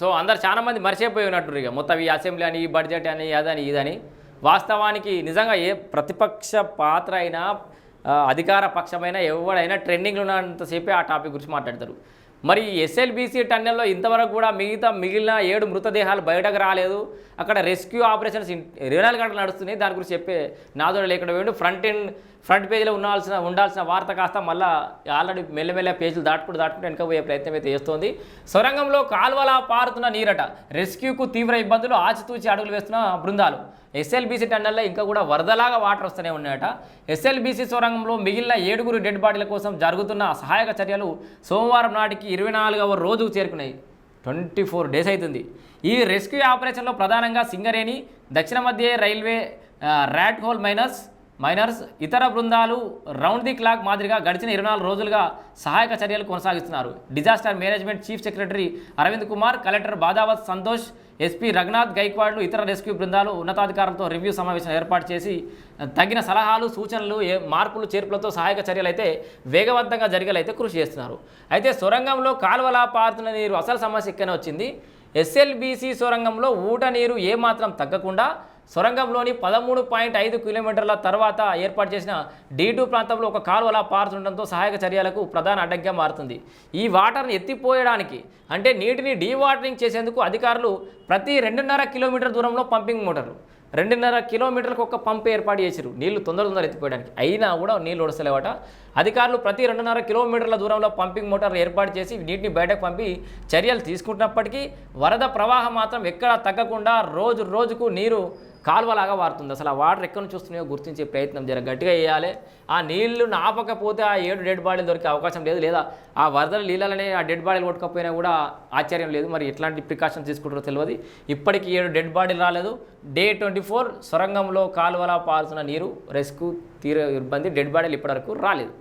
So అందరు చాలా మంది మర్చిపోయి ఉన్నట్టు ఇక. మొత్తం ఈ అసెంబ్లీ అని ఈ బడ్జెట్ అని అదని ఇదని. వాస్తవానికి నిజంగా ఏ ప్రతిపక్ష పాత్ర అయినా అధికార పక్షమైనా ఎవడైనా ట్రెండింగ్లో ఉన్నంతసేపే ఆ టాపిక్ గురించి మాట్లాడతారు. మరి ఎస్ఎల్బీసీ టన్నెల్లో ఇంతవరకు కూడా మిగతా మిగిలిన ఏడు మృతదేహాలు బయటకు రాలేదు. అక్కడ రెస్క్యూ ఆపరేషన్స్ ఇరవై నాలుగు గంటలు నడుస్తున్నాయి. దాని గురించి చెప్పే నాదోడు లేకుండా వేయండి ఫ్రంట్ ఎండ్ ఫ్రంట్ పేజీలో ఉండాల్సిన ఉండాల్సిన వార్త కాస్త మళ్ళీ ఆల్రెడీ మెల్లమెల్ల పేజీలు దాటుకుంటూ దాటుకుంటూ వెనకపోయే ప్రయత్నం అయితే చేస్తోంది. సొరంగంలో కాల్వలా పారుతున్న నీరట రెస్క్యూకు తీవ్ర ఇబ్బందులు ఆచితూచి అడుగులు వేస్తున్న బృందాలు. ఎస్ఎల్బీసీ టన్నెల్లో ఇంకా కూడా వరదలాగా వాటర్ వస్తూనే ఉన్నాయట. ఎస్ఎల్బీసీ సొరంగంలో మిగిలిన ఏడుగురు డెడ్ బాడీల కోసం జరుగుతున్న సహాయక చర్యలు సోమవారం నాటికి ఇరవై నాలుగవ రోజుకు చేరుకున్నాయి. ట్వంటీ ఫోర్ డేస్ అవుతుంది ఈ రెస్క్యూ ఆపరేషన్లో ప్రధానంగా సింగరేణి దక్షిణ మధ్య railway rat hole minus miners ఇతర బృందాలు రౌండ్ ది క్లాక్ మాదిరిగా గడిచిన ఇరవై నాలుగు రోజులుగా సహాయక చర్యలు కొనసాగిస్తున్నారు. Disaster management chief secretary Aravind Kumar collector Badavath Santosh SP Raghunath గైక్వాడ్లు ఇతర రెస్క్యూ బృందాలు ఉన్నతాధికారులతో రివ్యూ సమావేశం ఏర్పాటు చేసి తగిన సలహాలు సూచనలు ఏ మార్పులు చేర్పులతో సహాయక చర్యలు అయితే వేగవంతంగా జరిగేలైతే కృషి చేస్తున్నారు. అయితే సొరంగంలో కాలువలా పారుతున్న నీరు అసలు సమస్య ఇక్కడనే వచ్చింది. ఎస్ఎల్బీసీ సొరంగంలో ఊట నీరు ఏమాత్రం తగ్గకుండా సొరంగంలోని పదమూడు పాయింట్ ఐదు కిలోమీటర్ల తర్వాత ఏర్పాటు చేసిన డీ టూ ప్రాంతంలో ఒక కాలువలా పారుతుండటంతో సహాయక చర్యలకు ప్రధాన అడ్డంగా మారుతుంది. ఈ వాటర్ని ఎత్తిపోయడానికి అంటే నీటిని డీవాటరింగ్ చేసేందుకు అధికారులు ప్రతి రెండున్నర కిలోమీటర్ దూరంలో పంపింగ్ మోటార్లు రెండున్నర కిలోమీటర్లకు ఒక పంప్ ఏర్పాటు చేశారు నీళ్ళు తొందర తొందర ఎత్తిపోయడానికి. అయినా కూడా నీళ్ళు ఒడసలేవట. అధికారులు ప్రతి రెండున్నర కిలోమీటర్ల దూరంలో పంపింగ్ మోటార్లు ఏర్పాటు చేసి నీటిని బయటకు పంపి చర్యలు తీసుకుంటున్నప్పటికీ వరద ప్రవాహం మాత్రం ఎక్కడా తగ్గకుండా రోజు రోజుకు నీరు కాలువలాగా వారుతుంది. అసలు ఆ వాటర్ ఎక్కడి నుంచి వస్తున్నాయో గుర్తించే ప్రయత్నం జర గట్టిగా చేయాలి. ఆ నీళ్ళు నాపకపోతే ఆ ఏడు డెడ్ బాడీలు దొరికే అవకాశం లేదు. లేదా ఆ వరదల నీళ్ళనే ఆ డెడ్ బాడీలు కొట్టుకపోయినా కూడా ఆశ్చర్యం లేదు. మరి ఎట్లాంటి ప్రికాషన్స్ తీసుకుంటారో తెలియదు ఇప్పటికీ ఏడు డెడ్ బాడీలు రాలేదు. డే ట్వంటీ ఫోర్ సొరంగంలో కాలువలా పారుతున్న నీరు రెస్క్యూ తీర ఇబ్బంది. డెడ్ బాడీలు ఇప్పటివరకు రాలేదు.